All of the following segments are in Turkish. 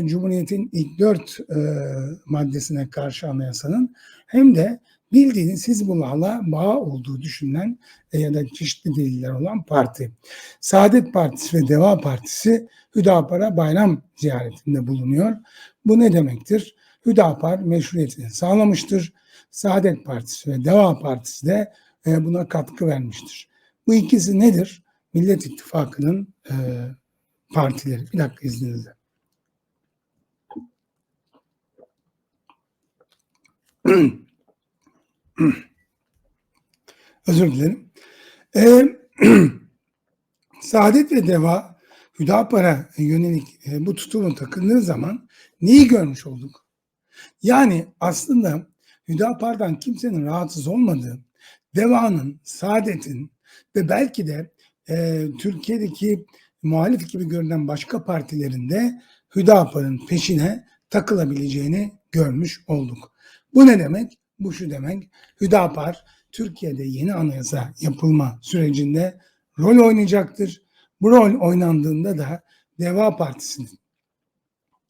Cumhuriyet'in ilk dört e, maddesine karşı anayasanın hem de bildiğiniz Hizbullah'la bağ olduğu düşünülen e, ya da çeşitli deliller olan parti. Saadet Partisi ve Deva Partisi Hüdapar'a bayram ziyaretinde bulunuyor. Bu ne demektir? Hüdapar meşruiyetini sağlamıştır. Saadet Partisi ve Deva Partisi de e, buna katkı vermiştir. Bu ikisi nedir? Millet İttifakı'nın e, partileri. Bir dakika izninizle. Özür dilerim. Ee, Saadet ve Deva Hüdapar'a yönelik e, bu tutumu takındığı zaman neyi görmüş olduk? Yani aslında Hüdapar'dan kimsenin rahatsız olmadığı, Deva'nın, Saadet'in ve belki de e, Türkiye'deki muhalif gibi görünen başka partilerinde Hüdapar'ın peşine takılabileceğini görmüş olduk. Bu ne demek? Bu şu demek. Hüdapar Türkiye'de yeni anayasa yapılma sürecinde rol oynayacaktır. Bu rol oynandığında da Deva Partisi'nin,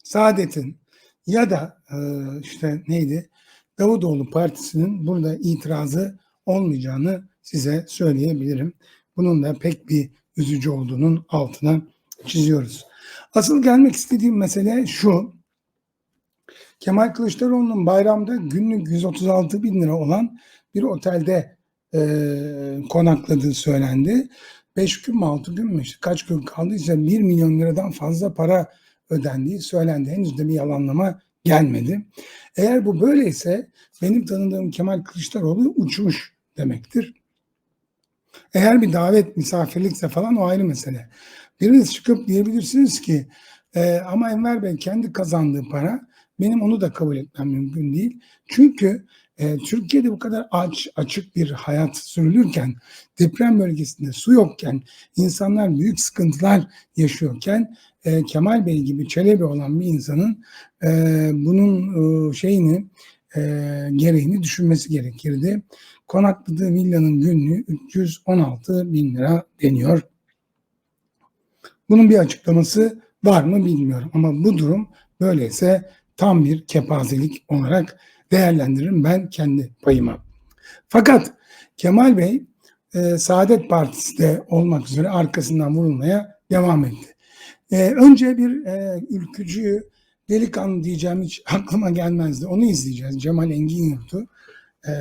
Saadet'in ya da e, işte neydi Davutoğlu Partisi'nin burada itirazı olmayacağını size söyleyebilirim. Bunun da pek bir üzücü olduğunun altına çiziyoruz. Asıl gelmek istediğim mesele şu. Kemal Kılıçdaroğlu'nun bayramda günlük 136 bin lira olan bir otelde e, konakladığı söylendi. 5 gün mü 6 gün mü işte kaç gün kaldıysa 1 milyon liradan fazla para ödendiği söylendi. Henüz de bir yalanlama gelmedi. Eğer bu böyleyse benim tanıdığım Kemal Kılıçdaroğlu uçmuş demektir. Eğer bir davet misafirlikse falan o ayrı mesele. Biriniz çıkıp diyebilirsiniz ki e, ama Enver Bey kendi kazandığı para benim onu da kabul etmem mümkün değil. Çünkü e, Türkiye'de bu kadar aç, açık bir hayat sürülürken, deprem bölgesinde su yokken, insanlar büyük sıkıntılar yaşıyorken e, Kemal Bey gibi çelebi olan bir insanın e, bunun e, şeyini e, gereğini düşünmesi gerekirdi. Konakladığı villanın günlüğü 316 bin lira deniyor. Bunun bir açıklaması var mı bilmiyorum ama bu durum böyleyse tam bir kepazelik olarak değerlendiririm ben kendi payıma. Fakat Kemal Bey e, Saadet Partisi de olmak üzere arkasından vurulmaya devam etti. E, önce bir e, ülkücü delikanlı diyeceğim hiç aklıma gelmezdi. Onu izleyeceğiz. Cemal Engin Yurt'u. E,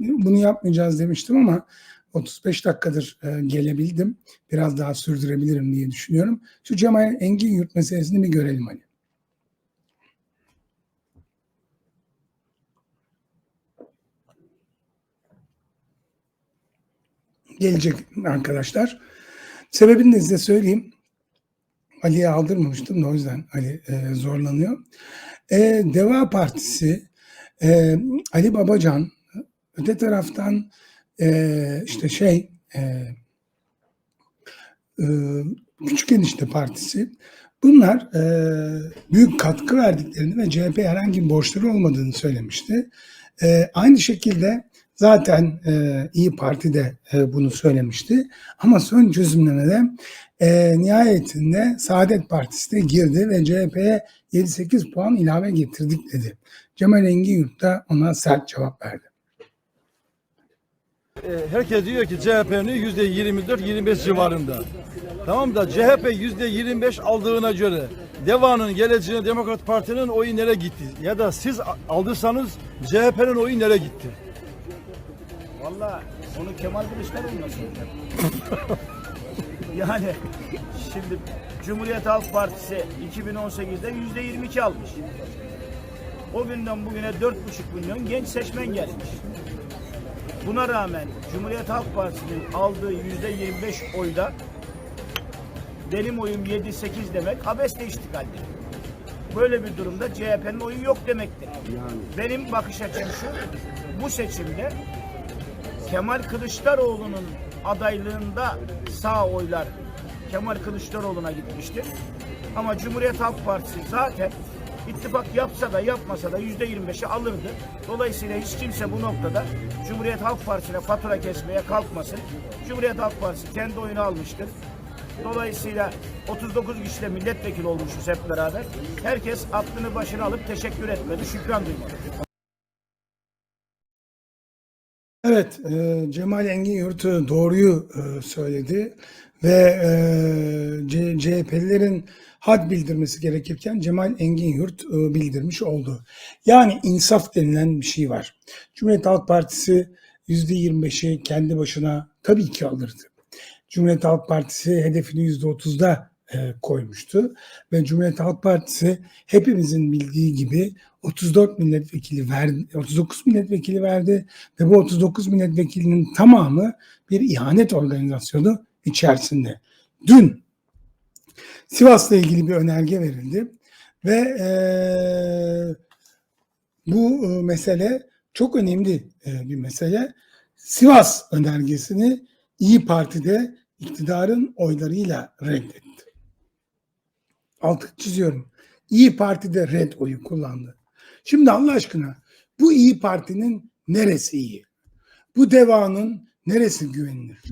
bunu yapmayacağız demiştim ama 35 dakikadır e, gelebildim. Biraz daha sürdürebilirim diye düşünüyorum. Şu Cemal Engin Yurt meselesini bir görelim hani. Gelecek arkadaşlar. Sebebini de size söyleyeyim. Ali'ye aldırmamıştım da o yüzden Ali e, zorlanıyor. E, Deva Partisi, e, Ali Babacan, öte taraftan e, işte şey, e, e, Küçük Enişte Partisi, bunlar e, büyük katkı verdiklerini ve CHP herhangi bir borçları olmadığını söylemişti. E, aynı şekilde zaten e, İyi Parti de e, bunu söylemişti. Ama son çözümlemede e, nihayetinde Saadet Partisi de girdi ve CHP'ye 7-8 puan ilave getirdik dedi. Cemal Engin Yurt da ona sert cevap verdi. E, herkes diyor ki CHP'nin yüzde 24-25 civarında. Tamam da CHP yüzde 25 aldığına göre Deva'nın geleceğine Demokrat Parti'nin oyu nereye gitti? Ya da siz aldıysanız CHP'nin oyu nereye gitti? Valla onu Kemal Kılıçdaroğlu'na soracağım. yani şimdi Cumhuriyet Halk Partisi 2018'de yüzde 22 almış. O günden bugüne 4,5 milyon genç seçmen gelmiş. Buna rağmen Cumhuriyet Halk Partisi'nin aldığı yüzde 25 oyda benim oyum 7-8 demek abesle iştigaldir. Böyle bir durumda CHP'nin oyu yok demektir. Benim bakış açım şu, bu seçimde Kemal Kılıçdaroğlu'nun adaylığında sağ oylar Kemal Kılıçdaroğlu'na gitmiştir. Ama Cumhuriyet Halk Partisi zaten ittifak yapsa da yapmasa da yüzde 25'i alırdı. Dolayısıyla hiç kimse bu noktada Cumhuriyet Halk Partisi'ne fatura kesmeye kalkmasın. Cumhuriyet Halk Partisi kendi oyunu almıştır. Dolayısıyla 39 kişiyle milletvekili olmuşuz hep beraber. Herkes aklını başına alıp teşekkür etmeli, şükran duymalı. Evet, e, Cemal Engin Yurtu doğruyu e, söyledi ve e, C- CHP'lilerin had bildirmesi gerekirken Cemal Engin Yurt e, bildirmiş oldu. Yani insaf denilen bir şey var. Cumhuriyet Halk Partisi %25'i kendi başına tabii ki alırdı. Cumhuriyet Halk Partisi hedefini %30'da e, koymuştu ve Cumhuriyet Halk Partisi hepimizin bildiği gibi 34 milletvekili verdi, 39 milletvekili verdi ve bu 39 milletvekilinin tamamı bir ihanet organizasyonu içerisinde. Dün Sivas'la ilgili bir önerge verildi ve eee, bu e, mesele çok önemli e, bir mesele. Sivas önergesini İyi Parti'de iktidarın oylarıyla reddetti. Altı çiziyorum. İyi Parti'de red oyu kullandı. Şimdi Allah aşkına bu İyi Parti'nin neresi iyi? Bu devanın neresi güvenilir?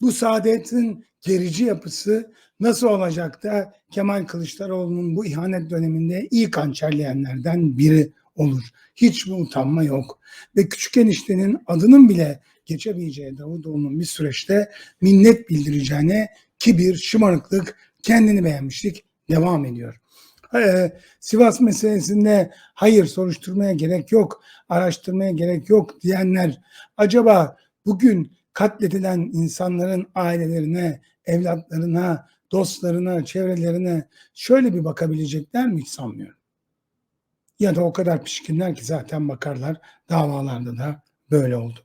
Bu saadetin gerici yapısı nasıl olacak da Kemal Kılıçdaroğlu'nun bu ihanet döneminde ilk hançerleyenlerden biri olur. Hiç mi utanma yok? Ve küçük eniştenin adının bile geçemeyeceği Davutoğlu'nun bir süreçte minnet bildireceğine kibir, şımarıklık, kendini beğenmişlik devam ediyor. Ee, Sivas meselesinde hayır soruşturmaya gerek yok, araştırmaya gerek yok diyenler acaba bugün katledilen insanların ailelerine, evlatlarına, dostlarına, çevrelerine şöyle bir bakabilecekler mi hiç sanmıyorum. Ya da o kadar pişkinler ki zaten bakarlar davalarda da böyle oldu.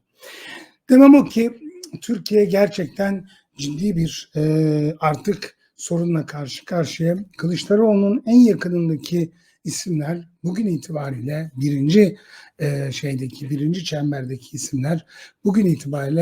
Demem o ki Türkiye gerçekten ciddi bir e, artık sorunla karşı karşıya. Kılıçdaroğlu'nun en yakınındaki isimler bugün itibariyle birinci e, şeydeki birinci çemberdeki isimler bugün itibariyle